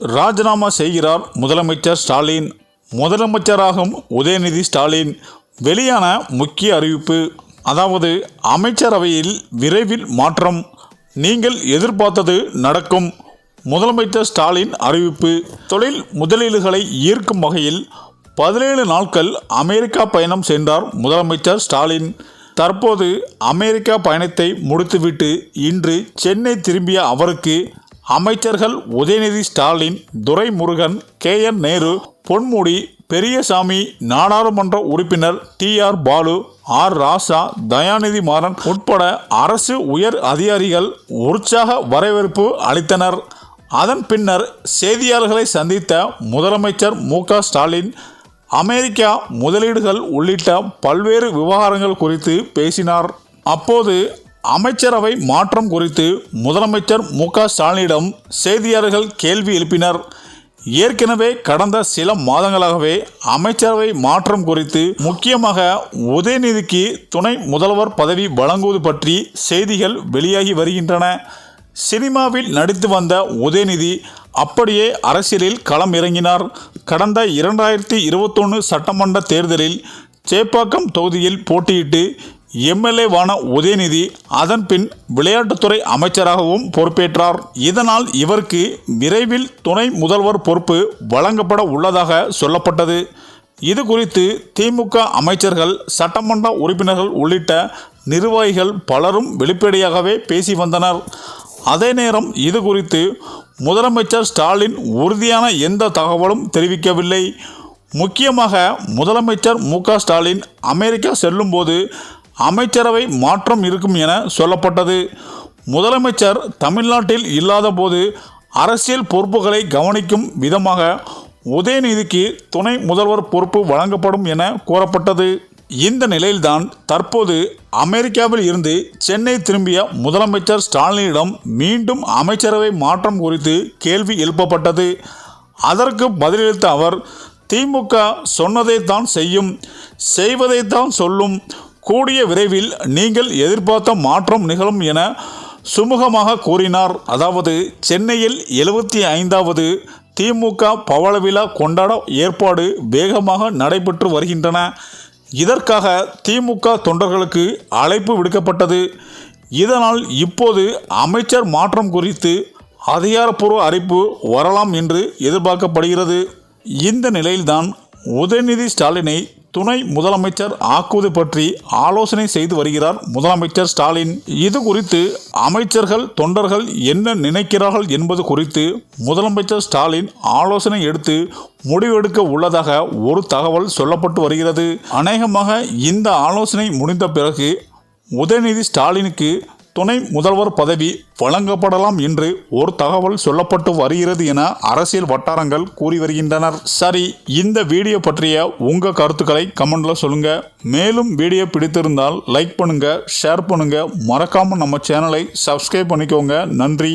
ராஜினாமா செய்கிறார் முதலமைச்சர் ஸ்டாலின். முதலமைச்சராகும் உதயநிதி ஸ்டாலின். வெளியான முக்கிய அறிவிப்பு அதாவது அமைச்சரவையில் விரைவில் மாற்றம். நீங்கள் எதிர்பார்த்தது நடக்கும். முதலமைச்சர் ஸ்டாலின் அறிவிப்பு தொழில் முதலீடுகளை ஈர்க்கும் வகையில் பதினேழு நாட்கள் அமெரிக்கா பயணம் சென்றார் முதலமைச்சர் ஸ்டாலின். தற்போது அமெரிக்கா பயணத்தை முடித்துவிட்டு இன்று சென்னை திரும்பிய அவருக்கு அமைச்சர்கள் உதயநிதி ஸ்டாலின் துரைமுருகன் கே. என். நேரு பொன்முடி பெரியசாமி நாடாளுமன்ற உறுப்பினர் T. R. Baalu R. Raja Dayanidhi Maran உட்பட அரசு உயர் அதிகாரிகள் உற்சாக வரவேற்பு அளித்தனர். அதன் பின்னர் செய்தியாளர்களை சந்தித்த முதலமைச்சர் மு. ஸ்டாலின் அமெரிக்கா முதலீடுகள் உள்ளிட்ட பல்வேறு விவகாரங்கள் குறித்து பேசினார். அப்போது அமைச்சரவை மாற்றம் குறித்து முதலமைச்சர் மு க ஸ்டாலினிடம் செய்தியாளர்கள் கேள்வி எழுப்பினர். ஏற்கனவே கடந்த சில மாதங்களாகவே அமைச்சரவை மாற்றம் குறித்து முக்கியமாக உதயநிதிக்கு துணை முதல்வர் பதவி வழங்குவது பற்றி செய்திகள் வெளியாகி வருகின்றன. சினிமாவில் நடித்து வந்த உதயநிதி அப்படியே அரசியலில் களம் இறங்கினார் கடந்த இரண்டாயிரத்தி இருபத்தொன்று சட்டமன்ற தேர்தலில் சேப்பாக்கம் தொகுதியில் போட்டியிட்டு எம்எல்ஏவான உதயநிதி அதன்பின் விளையாட்டுத்துறை அமைச்சராகவும் பொறுப்பேற்றார். இதனால் இவருக்கு விரைவில் துணை முதல்வர் பொறுப்பு வழங்கப்பட உள்ளதாக சொல்லப்பட்டது. இது குறித்து திமுக அமைச்சர்கள் சட்டமன்ற உறுப்பினர்கள் உள்ளிட்ட நிர்வாகிகள் பலரும் வெளிப்படையாகவே பேசி வந்தனர். அதே நேரம் இது குறித்து முதலமைச்சர் ஸ்டாலின் உறுதியான எந்த தகவலும் தெரிவிக்கவில்லை. முக்கியமாக முதலமைச்சர் மு க ஸ்டாலின் அமெரிக்கா செல்லும்போது அமைச்சரவை மாற்றம் இருக்கும் என சொல்லப்பட்டது. முதலமைச்சர் தமிழ்நாட்டில் இல்லாதபோது அரசியல் பொறுப்புகளை கவனிக்கும் விதமாக உதயநிதிக்கு துணை முதல்வர் பொறுப்பு வழங்கப்படும் என கூறப்பட்டது. இந்த நிலையில்தான் தற்போது அமெரிக்காவில் இருந்து சென்னை திரும்பிய முதலமைச்சர் ஸ்டாலினிடம் மீண்டும் அமைச்சரவை மாற்றம் குறித்து கேள்வி எழுப்பப்பட்டது. அதற்கு பதிலளித்த அவர் திமுக சொன்னதைத்தான் செய்யும் செய்வதைத்தான் சொல்லும் கூடிய விரைவில் நீங்கள் எதிர்பார்த்த மாற்றம் நிகழும் என சுமூகமாக கூறினார். அதாவது சென்னையில் எழுபத்தி ஐந்தாவது திமுக பவள விழா கொண்டாட ஏற்பாடு வேகமாக நடைபெற்று வருகின்றன. இதற்காக திமுக தொண்டர்களுக்கு அழைப்பு விடுக்கப்பட்டது. இதனால் இப்போது அமைச்சர் மாற்றம் குறித்து அதிகாரப்பூர்வ அறிப்பு வரலாம் என்று எதிர்பார்க்கப்படுகிறது. இந்த நிலையில்தான் உதயநிதி ஸ்டாலினை துணை முதலமைச்சர் ஆக்குவது பற்றி ஆலோசனை செய்து வருகிறார் முதலமைச்சர் ஸ்டாலின். இது குறித்து அமைச்சர்கள் தொண்டர்கள் என்ன நினைக்கிறார்கள் என்பது குறித்து முதலமைச்சர் ஸ்டாலின் ஆலோசனை எடுத்து முடிவெடுக்க உள்ளதாக ஒரு தகவல் சொல்லப்பட்டு வருகிறது. அநேகமாக இந்த ஆலோசனை முடிந்த பிறகு உதயநிதி ஸ்டாலினுக்கு துணை முதல்வர் பதவி வழங்கப்படலாம் என்று ஒரு தகவல் சொல்லப்பட்டு வருகிறது என அரசியல் வட்டாரங்கள் கூறி வருகின்றனர். சரி இந்த வீடியோ பற்றிய உங்க கருத்துக்களை கமெண்ட்ல சொல்லுங்க. மேலும் வீடியோ பிடித்திருந்தால் லைக் பண்ணுங்க ஷேர் பண்ணுங்க. மறக்காம நம்ம சேனலை சப்ஸ்கிரைப் பண்ணிக்கோங்க. நன்றி.